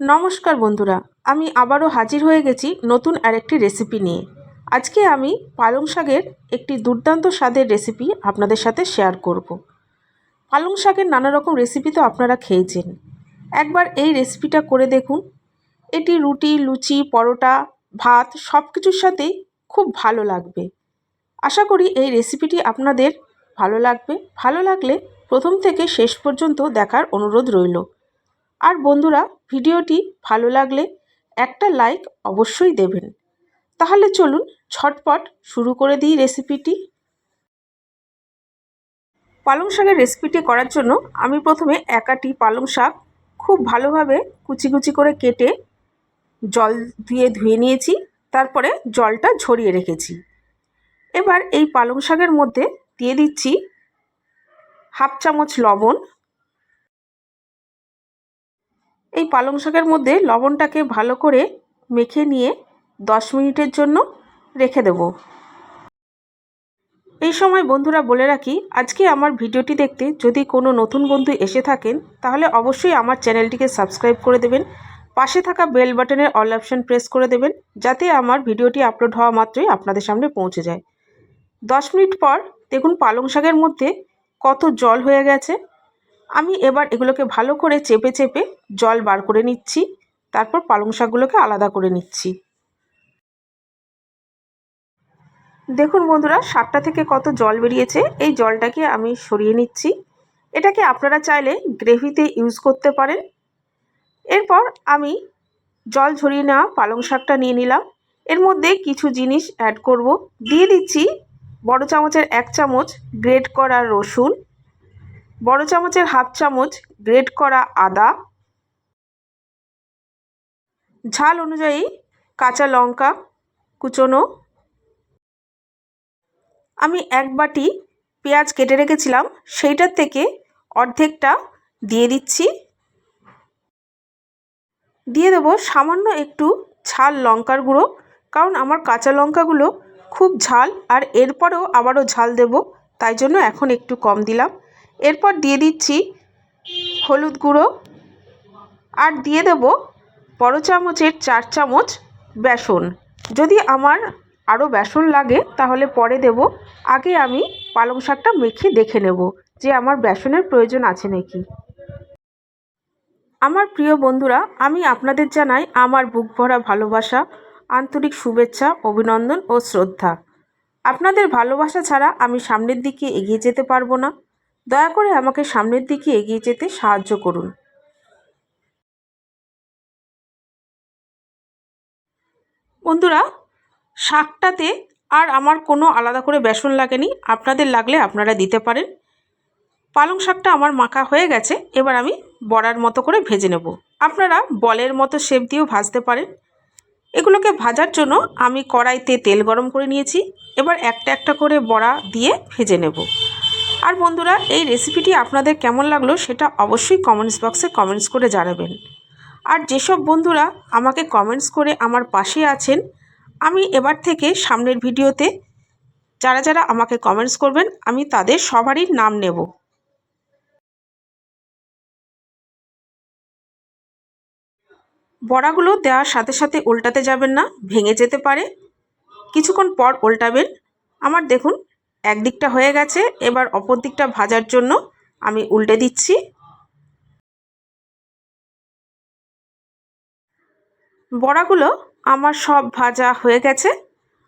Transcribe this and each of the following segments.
নমস্কার বন্ধুরা, আমি আবারও হাজির হয়ে গেছি নতুন আরেকটি রেসিপি নিয়ে। আজকে আমি পালং শাকের একটি দুর্দান্ত স্বাদের রেসিপি আপনাদের সাথে শেয়ার করব। পালং শাকের নানা রকম রেসিপি তো আপনারা খেয়েছেন। একবার এই রেসিপিটা করে দেখুন। এটি রুটি, লুচি, পরোটা, ভাত সব কিছুর সাথেই খুব ভালো লাগবে। আশা করি এই রেসিপিটি আপনাদের ভালো লাগবে। ভালো লাগলে প্রথম থেকে শেষ পর্যন্ত দেখার অনুরোধ রইল। আর বন্ধুরা, ভিডিওটি ভালো লাগলে একটা লাইক অবশ্যই দেবেন। তাহলে চলুন ছটপট শুরু করে দিই রেসিপিটি পালং শাকের রেসিপিটি করার জন্য আমি প্রথমে একাটি পালং শাক খুব ভালোভাবে কুচি কুচি করে কেটে জল দিয়ে ধুয়ে নিয়েছি, তারপরে জলটা ঝরিয়ে রেখেছি। এবার এই পালং শাকের মধ্যে দিয়ে দিচ্ছি হাফ চামচ লবণ এই পালং শাকের মধ্যে লবণটাকে ভালো করে মেখে নিয়ে দশ মিনিটের জন্য রেখে দেব। এই সময় বন্ধুরা বলে রাখি, আজকে আমার ভিডিওটি দেখতে যদি কোনো নতুন বন্ধু এসে থাকেন, তাহলে অবশ্যই আমার চ্যানেলটিকে সাবস্ক্রাইব করে দেবেন, পাশে থাকা বেল বাটনের অল অপশান প্রেস করে দেবেন, যাতে আমার ভিডিওটি আপলোড হওয়া মাত্রই আপনাদের সামনে পৌঁছে যায়। দশ মিনিট পর দেখুন পালং শাকের মধ্যে কত জল হয়ে গেছে। আমি এবার এগুলোকে ভালো করে চেপে চেপে জল বার করে নিচ্ছি। তারপর পালং শাকগুলোকে আলাদা করে নিচ্ছি। দেখুন বন্ধুরা, শাকটা থেকে কত জল বেরিয়েছে, এই জলটাকে আমি সরিয়ে নিচ্ছি। এটাকে আপনারা চাইলে গ্রেভিতে ইউজ করতে পারেন। এরপর আমি জল ঝরিয়ে নেওয়া পালং শাকটা নিয়ে নিলাম। এর মধ্যে কিছু জিনিস অ্যাড করব। দিয়ে দিচ্ছি বড় চামচের এক চামচ গ্রেট করা রসুন। বড় চামচের হাফ চামচ গ্রেট করা আদা। ঝাল অনুযায়ী কাঁচা লঙ্কা কুচোনো। আমি এক বাটি পেঁয়াজ কেটে রেখেছিলাম, সেইটার থেকে অর্ধেকটা দিয়ে দিচ্ছি। দিয়ে দেবো সামান্য একটু ঝাল লঙ্কার গুঁড়ো, কারণ আমার কাঁচা লঙ্কাগুলো খুব ঝাল, আর এরপরেও আবারও ঝাল দেব, তাই জন্য এখন একটু কম দিলাম। এরপর দিয়ে দিচ্ছি হলুদ গুঁড়ো আর দিয়ে দেব বড় চামচের চার চামচ বেসন। যদি আমার আরও বেসন লাগে, তাহলে পরে দেব। আগে আমি পালং শাকটা মেখে দেখে নেব যে আমার বেসনের প্রয়োজন আছে নাকি। আমার প্রিয় বন্ধুরা, আমি আপনাদের জানাই আমার বুক ভরা ভালোবাসা, আন্তরিক শুভেচ্ছা, অভিনন্দন ও শ্রদ্ধা। আপনাদের ভালোবাসা ছাড়া আমি সামনের দিকে এগিয়ে যেতে পারব না। দয়া করে আমাকে সামনের দিকে এগিয়ে যেতে সাহায্য করুন। বন্ধুরা, শাকটাতে আর আমার কোনো আলাদা করে বেসন লাগেনি। আপনাদের লাগলে আপনারা দিতে পারেন। পালং শাকটা আমার মাখা হয়ে গেছে, এবার আমি বড়ার মতো করে ভেজে নেব। আপনারা বলের মতো শেপ দিয়েও ভাজতে পারেন। এগুলোকে ভাজার জন্য আমি কড়াইতে তেল গরম করে নিয়েছি। এবার একটা একটা করে বড়া দিয়ে ভেজে নেব। আর বন্ধুরা, এই রেসিপিটি আপনাদের কেমন লাগল সেটা অবশ্যই কমেন্টস বক্সে কমেন্টস করে জানাবেন। আর যেসব বন্ধুরা আমাকে কমেন্টস করে আমার পাশে আছেন, আমি এবার থেকে সামনের ভিডিওতে যারা যারা আমাকে কমেন্টস করবেন, আমি তাদের সবারই নাম নেব। বড়াগুলো দেওয়ার সাথে সাথে উল্টাতে যাবেন না, ভেঙে যেতে পারে। কিছুক্ষণ পর উল্টাবেন। আমার দেখুন একদিকটা হয়ে গেছে, এবার অপর দিকটা ভাজার জন্য আমি উল্টে দিচ্ছি। বড়াগুলো আমার সব ভাজা হয়ে গেছে,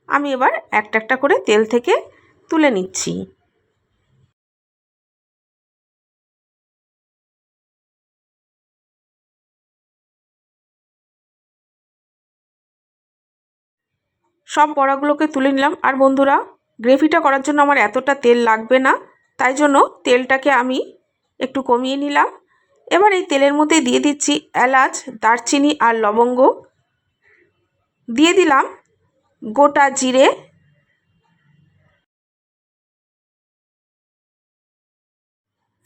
আমি এবার একটা একটা করে তেল থেকে তুলে নিচ্ছি। সব বড়াগুলোকে তুলে নিলাম। আর বন্ধুরা গ্রেভিটা করার জন্য আমার এতটা তেল লাগবে না, তাই জন্য তেলটাকে আমি একটু কমিয়ে নিলাম। এবার এই তেলের মধ্যে দিয়ে দিচ্ছি এলাচ, দারচিনি আর লবঙ্গ। দিয়ে দিলাম গোটা জিরে।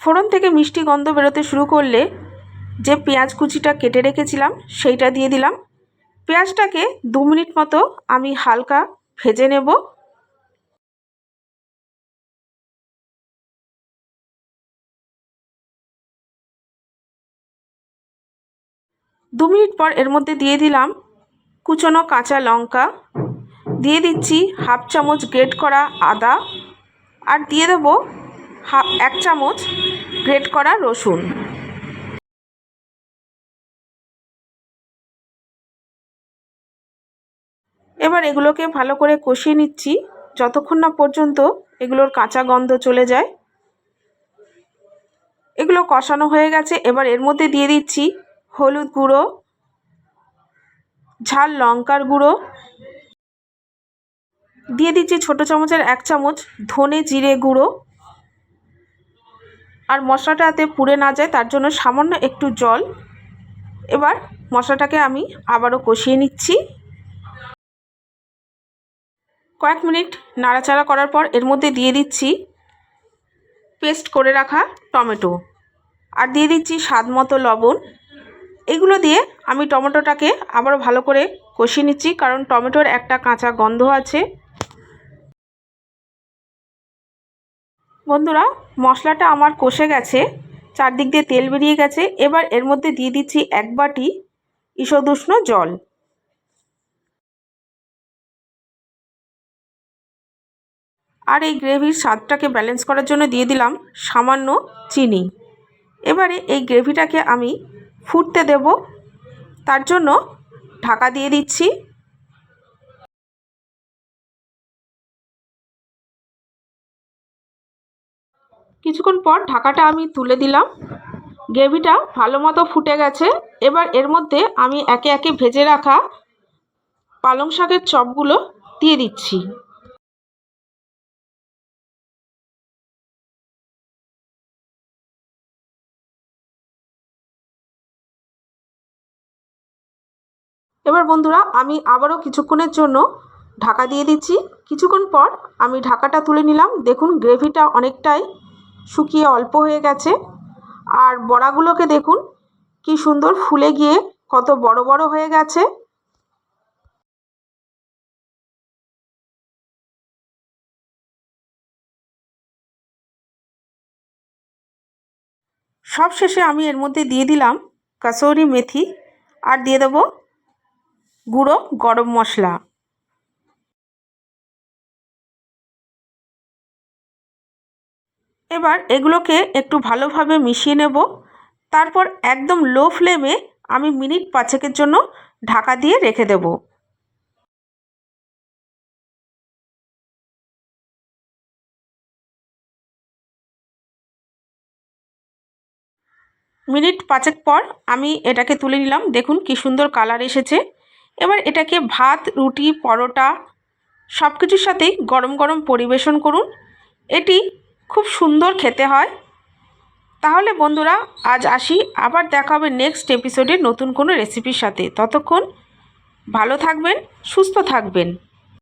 ফোড়ন থেকে মিষ্টি গন্ধ বেরোতে শুরু করলে যে পেঁয়াজ কুচিটা কেটে রেখেছিলাম, সেইটা দিয়ে দিলাম। পেঁয়াজটাকে দু মিনিট মতো আমি হালকা ভেজে নেব। দু মিনিট পর এর মধ্যে দিয়ে দিলাম কুচনো কাঁচা লঙ্কা। দিয়ে দিচ্ছি হাফ চামচ গ্রেট করা আদা। আর দিয়ে দেবো হাফ এক চামচ গ্রেট করা রসুন। এবার এগুলোকে ভালো করে কষিয়ে নিচ্ছি। যতক্ষণ না পর্যন্ত এগুলোর কাঁচা গন্ধ চলে যায়। এগুলো কষানো হয়ে গেছে। এবার এর মধ্যে দিয়ে দিচ্ছি হলুদ গুঁড়ো, ঝাল লঙ্কার গুঁড়ো। দিয়ে দিচ্ছি ছোটো চামচের এক চামচ ধনে জিরে গুঁড়ো। আর মশলাটা যাতে পুড়ে না যায়, তার জন্য সামান্য একটু জল। এবার মশলাটাকে আমি আবারও কষিয়ে নিচ্ছি। কয়েক মিনিট নাড়াচাড়া করার পর এর মধ্যে দিয়ে দিচ্ছি পেস্ট করে রাখা টমেটো। আর দিয়ে দিচ্ছি স্বাদ মতো লবণ। এগুলো দিয়ে আমি টমেটোটাকে আবারও ভালো করে কষিয়ে নিচ্ছি, কারণ টমেটোর একটা কাঁচা গন্ধ আছে। বন্ধুরা, মশলাটা আমার কষে গেছে, চারদিক দিয়ে তেল বেরিয়ে গেছে। এবার এর মধ্যে দিয়ে দিচ্ছি এক বাটি ঈষদুষ্ণ জল। আর এই গ্রেভির স্বাদটাকে ব্যালেন্স করার জন্য দিয়ে দিলাম সামান্য চিনি। এবারে এই গ্রেভিটাকে আমি ফুটতে দেব। তার জন্য ঢাকা দিয়ে দিচ্ছি। কিছুক্ষণ পর ঢাকাটা আমি তুলে দিলাম। গ্রেভিটা ভালো মতো ফুটে গেছে। এবার এর মধ্যে আমি একে একে ভেজে রাখা পালং শাকের চপগুলো দিয়ে দিচ্ছি। এবার বন্ধুরা, আমি আবারও কিছুক্ষণের জন্য ঢাকা দিয়ে দিচ্ছি। কিছুক্ষণ পর আমি ঢাকাটা তুলে নিলাম। দেখুন, গ্রেভিটা অনেকটাই শুকিয়ে অল্প হয়ে গেছে। আর বড়াগুলোকে দেখুন, কি সুন্দর ফুলে গিয়ে কত বড় বড় হয়ে গেছে। সব শেষে আমি এর মধ্যে দিয়ে দিলাম কাসৌরি মেথি। আর দিয়ে দেবো গুঁড়ো, গরম মশলা। এবার এগুলোকে একটু ভালোভাবে মিশিয়ে নেব। তারপর একদম লো ফ্লেমে আমি মিনিট পাঁচেকের জন্য ঢাকা দিয়ে রেখে দেব। মিনিট পাঁচেক পর আমি এটাকে তুলে নিলাম। দেখুন কি সুন্দর কালার এসেছে। এবার এটাকে ভাত, রুটি, পরোটা সব কিছুর সাথেই গরম গরম পরিবেশন করুন। এটি খুব সুন্দর খেতে হয়। তাহলে বন্ধুরা, আজ আসি। আবার দেখা হবে নেক্সট এপিসোডে নতুন কোনো রেসিপির সাথে। ততক্ষণ ভালো থাকবেন, সুস্থ থাকবেন।